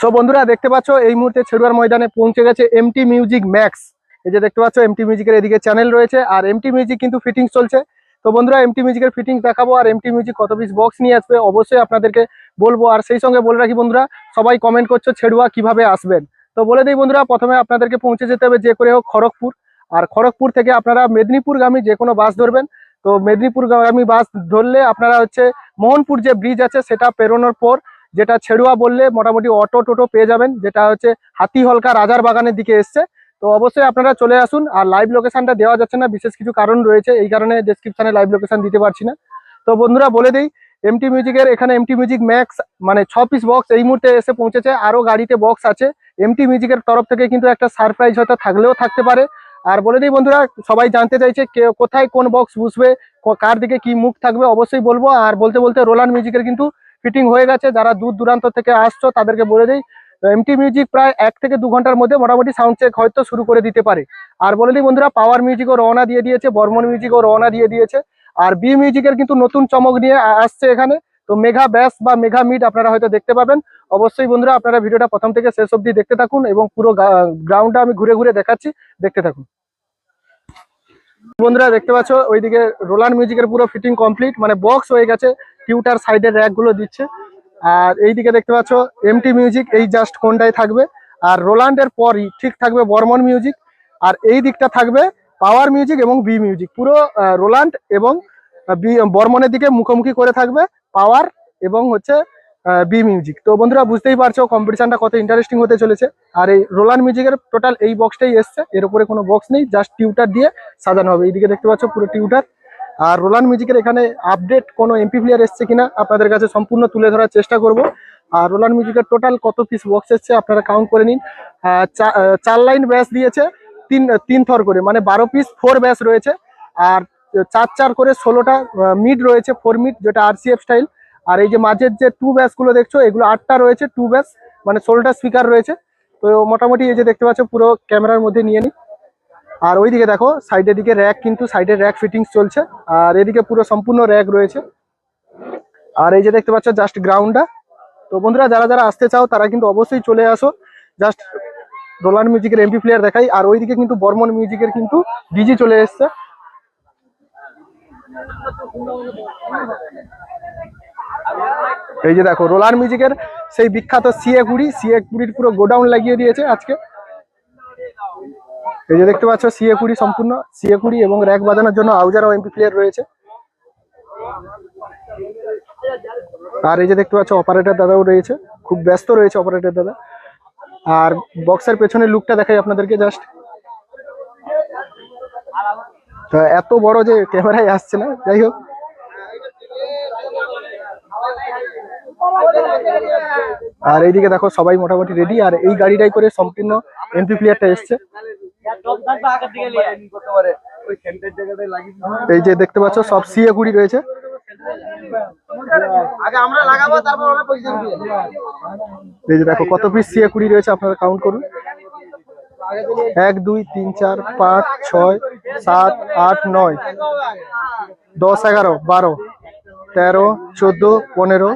So বন্ধুরা, দেখতে পাচ্ছ, এই মুহূর্তে ছেড়ুয়ার ময়দানে পৌঁছে গেছে এমটি মিউজিক ম্যাক্স এই যে দেখতে পাচ্ছ এমটি মিউজিকের এদিকে চ্যানেল রয়েছে, আর এমটি মিউজিক কিন্তু ফিটিংস চলছে। তো বন্ধুরা এমটি মিউজিকের ফিটিংস দেখাবো, আর এমটি মিউজিক কত পিস বক্স নিয়ে আসবে, অবশ্যই আপনাদেরকে বলব। আর সেই সঙ্গে বলে রাখি বন্ধুরা, সবাই কমেন্ট করছ ছেড়ুয়া কীভাবে আসবেন। তো বলে দিই বন্ধুরা, প্রথমে আপনাদেরকে পৌঁছে যেতে হবে, যে করে হোক খড়গপুর। আর খড়গপুর থেকে আপনারা মেদিনীপুরগামী যে কোনো বাস ধরবেন। তো মেদিনীপুর মেদিনীপুরগামী বাস ধরলে আপনারা হচ্ছে মোহনপুর যে ব্রিজ আছে, সেটা পেরোনোর পর যেটা ছেড়ুয়া বললে মোটামুটি অটো টোটো পেয়ে যাবেন, যেটা হচ্ছে হাতি হলকা রাজার বাগানের দিকে এসছে। তো অবশ্যই আপনারা চলে আসুন আর লাইভ লোকেশনটা দেওয়া যাচ্ছে না, বিশেষ কিছু কারণ রয়েছে, এই কারণে ডেসক্রিপশনে লাইভ লোকেশন দিতে পারছি না। তো বন্ধুরা বলে দিই এমটি মিউজিকের এখানে এমটি মিউজিক ম্যাক্স মানে ছ পিস বক্স এই মুহূর্তে এসে পৌঁছেছে। আরও গাড়িতে বক্স আছে। এমটি মিউজিকের তরফ থেকে কিন্তু একটা সারপ্রাইজ হয়তো থাকলেও থাকতে পারে। আর বলে দিই বন্ধুরা, সবাই জানতে চাইছে কোথায় কোন বক্স বুঝবে কার দিকে কি মুখ থাকবে, অবশ্যই বলব। আর বলতে বলতে রোলান্ড মিউজিকের কিন্তু ফিটিং হয়ে গেছে। যারা দূর দূরান্ত থেকে আসছো, তাদেরকে বলে দিই, এমটি মিউজিক প্রায় এক থেকে দু ঘণ্টার মধ্যে মোটামুটি সাউন্ড চেক হয়তো শুরু করে দিতে পারে। আর বলে দিই বন্ধুরা পাওয়ার মিউজিকও রওনা দিয়ে দিয়েছে, বর্মন মিউজিকও রওনা দিয়ে দিয়েছে। আর বি মিউজিকের কিন্তু নতুন চমক নিয়ে আসছে এখানে। তো মেঘা ব্যাস বা মেঘা মিট আপনারা হয়তো দেখতে পাবেন। অবশ্যই বন্ধুরা, আপনারা ভিডিওটা প্রথম থেকে শেষ অবধি দেখতে থাকুন এবং পুরো গ্রাউন্ডটা আমি ঘুরে ঘুরে দেখাচ্ছি। দেখতে থাকুন। বন্ধুরা দেখতে পাচ্ছ, ওইদিকে রোলান্ড মিউজিকের পুরো ফিটিং কমপ্লিট মানে বক্স হয়ে গেছে টিউটার সাইডের র্যাকগুলো দিচ্ছে। আর এইদিকে দেখতে পাচ্ছ এমটি মিউজিক এই জাস্ট কোনটাই থাকবে? আর রোলান্ডের পরই ঠিক থাকবে বর্মন মিউজিক আর এই দিকটা থাকবে পাওয়ার মিউজিক এবং বি মিউজিক পুরো রোলান্ড এবং বর্মনের দিকে মুখোমুখি করে থাকবে পাওয়ার এবং হচ্ছে বি মিউজিক তো বন্ধুরা, বুঝতেই পারছ কম্পিটিশনটা কত ইন্টারেস্টিং হতে চলেছে। আর এই রোলান্ড মিউজিকের টোটাল এই বক্সটাই এসছে। এর উপরে কোনো বক্স নেই জাস্ট টিউটার দিয়ে সাজানো হবে। এইদিকে দেখতে পাচ্ছ পুরো টিউটার আর রোলান্ড মিউজিকের এখানে আপডেট কোনো এমপি প্লেয়ার এসছে কিনা, আপনাদের কাছে সম্পূর্ণ তুলে ধরার চেষ্টা করব। আর রোলান্ড মিউজিকের টোটাল কত পিস বক্স এসছে, আপনারা কাউন্ট করে নিন। চার লাইন ব্যাস দিয়েছে, তিন তিন থর করে মানে বারো পিস ফোর ব্যাস রয়েছে। আর, চার চার করে ষোলোটা মিড রয়েছে ফোর মিড যেটা আরসিএফ স্টাইল আর এই যে মাঝের যে টু ব্যাসগুলো দেখছ, এগুলো আটটা রয়েছে টু ব্যাস মানে ষোলোটা স্পিকার রয়েছে। তো মোটামুটি এই যে দেখতে পাচ্ছ, পুরো ক্যামেরার মধ্যে নিয়ে নি। আর ওইদিকে দেখো সাইডের দিকে র্যাক কিন্তু সাইডের র্যাক ফিটিংস চলছে। আর এদিকে পুরো সম্পূর্ণ র্যাক রয়েছে। আর এই যে দেখতে পাচ্ছ জাস্ট গ্রাউন্ডটা তো বন্ধুরা, যারা যারা আসতে চাও, তারা কিন্তু অবশ্যই চলে আসো। জাস্ট রোলান্ড মিউজিকের এমপি প্লেয়ার দেখাই। আর ওইদিকে কিন্তু বর্মন মিউজিকের কিন্তু ডিজি চলে এসছে। এই যে দেখো রোলার মিউজিকের সেই বিখ্যাত সিএ কুড়ি সিএ কুড়ির পুরো গোডাউন লাগিয়ে দিয়েছে আজকে। এই যে দেখতে পাচ্ছ, সিএ কুড়ি সম্পূর্ণ, সিএ কুড়ি এবং র্যাক বাজানোর জন্য আউজারও এমপি প্লেয়ার রয়েছে। আর এই যে দেখতে পাচ্ছ অপারেটর দাদাও রয়েছে, খুব ব্যস্ত রয়েছে অপারেটর দাদা। আর বক্সের পেছনের লুকটা দেখাই আপনাদেরকে জাস্ট এত বড় যে ক্যামেরায় আসছে না, যাই হোক। আর এইদিকে দেখো সবাই মোটামুটি রেডি আর এই গাড়িটাই করে সম্পূর্ণ এমপি প্লেয়ারটা এসছে। এই যে দেখতে পাচ্ছ, সব সিএ কুড়ি রয়েছে। এই যে দেখো, কত পিস সিএ কুড়ি রয়েছে, আপনারা কাউন্ট করুন। এক, দুই, তিন, চার, পাঁচ, ছয়, সাত, আট, নয়, দশ, এগারো, বারো, তেরো, চোদ্দ, পনেরো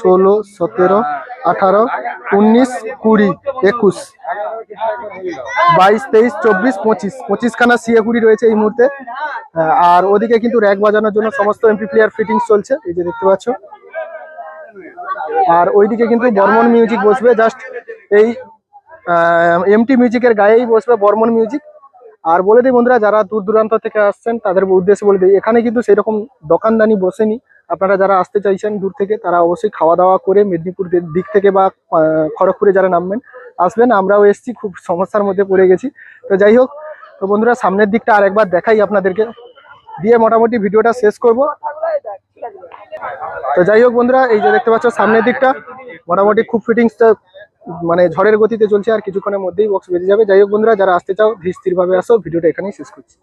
ষোলো, সতেরো, আঠারো, উনিশ, কুড়ি, একুশ, বাইশ, তেইশ, চব্বিশ, পঁচিশ। পঁচিশখানা সিএ কুড়ি রয়েছে এই মুহূর্তে। আর ওদিকে কিন্তু র্যাক বাজানোর জন্য সমস্ত এমপি প্লেয়ার ফিটিংস চলছে, এই যে দেখতে পাচ্ছ। আর ওইদিকে কিন্তু বর্মন মিউজিক বসবে, জাস্ট এই এমটি মিউজিকের গায়েই বসবে বর্মন মিউজিক। আর বলে দিই বন্ধুরা, যারা দূর দূরান্ত থেকে আসছেন, তাদের উদ্দেশ্যে বলে দিই, এখানে কিন্তু সেরকম দোকানদানি বসেনি। আপনারা যারা আসতে চাইছেন দূর থেকে, তারা অবশ্যই খাওয়া দাওয়া করে মেদিনীপুর দিক থেকে বা খড়গপুরে যারা নামবেন, আসবেন। আমরাও এসেছি, খুব সমস্যার মধ্যে পড়ে গেছি। তো যাই হোক, তো বন্ধুরা, সামনের দিকটা আরেকবার দেখাই আপনাদেরকে। দিয়ে মোটামুটি ভিডিওটা শেষ করব। তো যাই হোক বন্ধুরা, এই যে দেখতে পাচ্ছ, সামনের দিকটা মোটামুটি খুব ফিটিংসটা মানে ঝড়ের গতিতে চলছে আর কিছুক্ষণের মধ্যেই বক্স বেজে যাবে। যাই হোক বন্ধুরা, যারা আসতে চাও, ধীর স্থিরভাবে আসো। ভিডিওটা এখানেই শেষ করছি।